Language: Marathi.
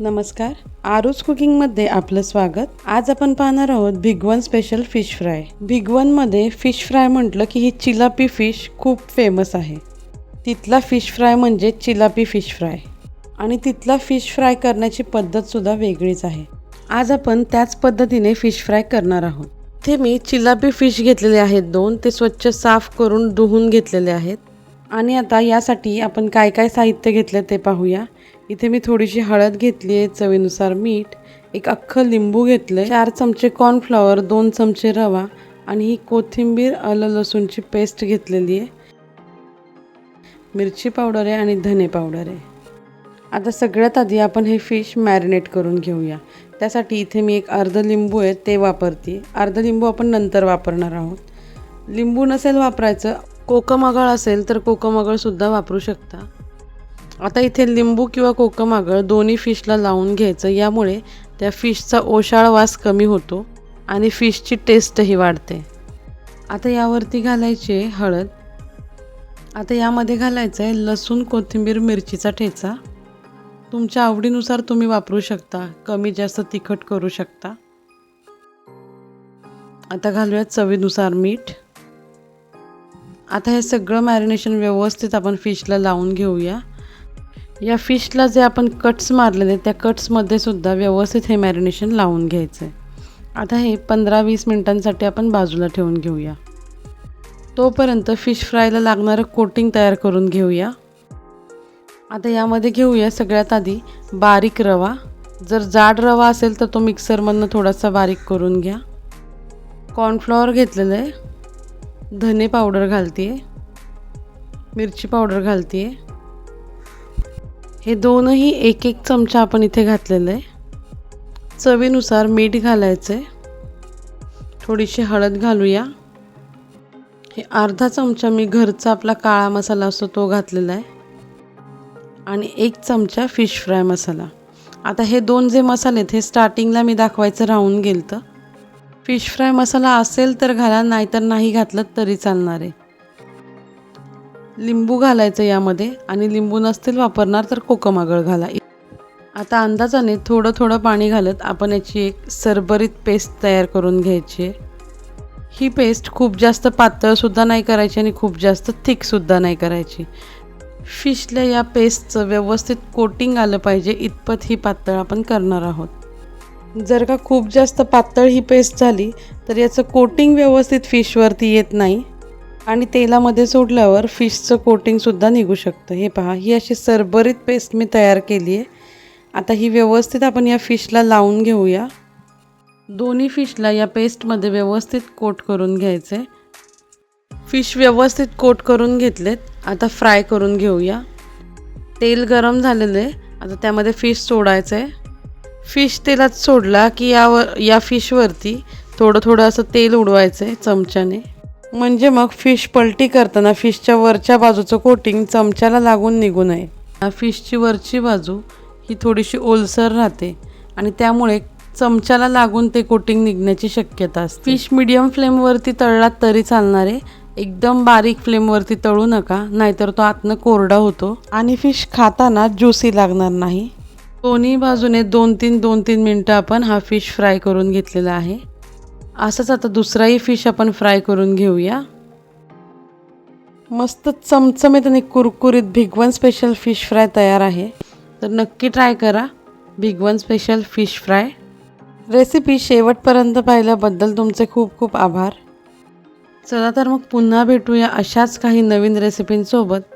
नमस्कार. आरूज कुकिंगमध्ये आपलं स्वागत. आज आपण पाहणार आहोत भिगवन स्पेशल फिश फ्राय भिगवनमध्ये फिश फ्राय म्हटलं की ही चिलापी फिश खूप फेमस आहे. तिथला फिश फ्राय म्हणजे चिलापी फिश फ्राय आणि तिथला फिश फ्राय करण्याची पद्धतसुद्धा वेगळीच आहे. आज आपण त्याच पद्धतीने फिश फ्राय करणार आहोत. इथे मी चिलापी फिश घेतलेले आहेत दोन. ते स्वच्छ साफ करून धुवून घेतलेले आहेत. आणि आता यासाठी आपण काय काय साहित्य घेतलं ते पाहूया. इथे मी थोडीशी हळद घेतली आहे चवीनुसार मीठ एक अख्खं लिंबू घेतलं आहे चार चमचे कॉर्नफ्लॉवर दोन चमचे रवा आणि ही कोथिंबीर आलं लसूणची पेस्ट घेतलेली आहे. मिरची पावडर आहे आणि धने पावडर आहे. आता सगळ्यात आधी आपण हे फिश मॅरिनेट करून घेऊया. त्यासाठी इथे मी एक अर्ध लिंबू आहे ते वापरते. अर्ध लिंबू आपण नंतर वापरणार आहोत. लिंबू नसेल वापरायचं कोकमागळ असेल तर कोकमागळसुद्धा वापरू शकता. आता इथे लिंबू किंवा कोकमागळ दोन्ही फिशला लावून घ्यायचं. यामुळे त्या फिशचा ओशाळ वास कमी होतो आणि फिशची टेस्टही वाढते. आता यावरती घालायची आहे हळद. आता यामध्ये घालायचं आहे लसूण कोथिंबीर मिरचीचा ठेचा. तुमच्या आवडीनुसार तुम्ही वापरू शकता. कमी जास्त तिखट करू शकता. आता घालूयात चवीनुसार मीठ. आता हे सगळं मॅरिनेशन व्यवस्थित आपण फिशला लावून घेऊया. या फिशला जे आपण कट्स मारलेले त्या कट्समध्ये सुद्धा व्यवस्थित हे मॅरिनेशन लावून घ्यायचं आहे आता हे पंधरा वीस मिनटांसाठी आपण बाजूला ठेवून घेऊया. तोपर्यंत फिश फ्रायला लागणारं कोटिंग तयार करून घेऊया. आता यामध्ये घेऊया सगळ्यात आधी बारीक रवा. जर जाड रवा असेल तर तो मिक्सरमधनं थोडासा बारीक करून घ्या. कॉर्नफ्लॉवर घेतलेलं आहे. धने पावडर घालते मिरची पावडर घालते हे दोनही एक एक चमचा आपण इथे घातलेलं आहे. चवीनुसार मीठ घालायचं आहे थोडीशी हळद घालूया. हे अर्धा चमचा मी घरचा आपला काळा मसाला असतो तो घातलेला आहे. आणि एक चमचा फिश फ्राय मसाला. आता हे दोन जे मसाले आहेत हे स्टार्टिंगला मी दाखवायचं राहून गेलं तर फिश फ्राय मसाला असेल तर घाला नाहीतर नाही घातलं तरी चालणार आहे. लिंबू घालायचं यामध्ये आणि लिंबू नसतील वापरणार तर कोकमागळ घाला. आता अंदाजाने थोडं थोडं पाणी घालत आपण याची एक सरबरीत पेस्ट तयार करून घ्यायची आहे. ही पेस्ट खूप जास्त पातळसुद्धा नाही करायची आणि खूप जास्त थिकसुद्धा नाही करायची. फिशला या पेस्टचं व्यवस्थित कोटिंग आलं पाहिजे इतपत ही पातळ आपण करणार आहोत. जर का खूप जास्त पातळ ही पेस्ट झाली तर याचं कोटिंग व्यवस्थित फिशवरती येत नाही. आणि तेलामध्ये सोडल्यावर फिशचं कोटिंगसुद्धा निघू शकतं. हे पहा ही अशी सरभरीत पेस्ट मी तयार केली आहे. आता ही व्यवस्थित आपण या फिशला लावून घेऊया. दोन्ही फिशला या पेस्टमध्ये व्यवस्थित कोट करून घ्यायचे फिश व्यवस्थित कोट करून घेतलेत. आता फ्राय करून घेऊया. तेल गरम झालेलं आहे. आता त्यामध्ये फिश सोडायचं आहे फिश तेलात सोडला की यावर या फिशवरती थोडं थोडं असं तेल उडवायचं आहे चमच्याने. म्हणजे मग फिश पलटी करताना फिशच्या वरच्या बाजूचं कोटिंग चमच्याला लागून निघू नये फिशची वरची बाजू ही थोडीशी ओलसर राहते आणि त्यामुळे चमच्याला लागून ते कोटिंग निघण्याची शक्यता असते. फिश मिडियम फ्लेमवरती तळलात तरी चालणार आहे एकदम बारीक फ्लेमवरती तळू नका नाहीतर तो आतनं कोरडा होतो. आणि फिश खाताना ज्युसी लागणार नाही. दोन्ही बाजूने दोन तीन दोन तीन मिनटं आपण हा फिश फ्राय करून घेतलेला आहे. असंच आता दुसराही फिश आपण फ्राय करून घेऊया. मस्त चमचमीत आणि कुरकुरीत भिगवण स्पेशल फिश फ्राय तयार आहे. तर नक्की ट्राय करा. Bhigwan special fish fry recipe शेवटपर्यंत पाहिल्याबद्दल तुमचे खूप खूप आभार. चला तर मग पुन्हा भेटूया अशाच काही नवीन रेसिपींसोबत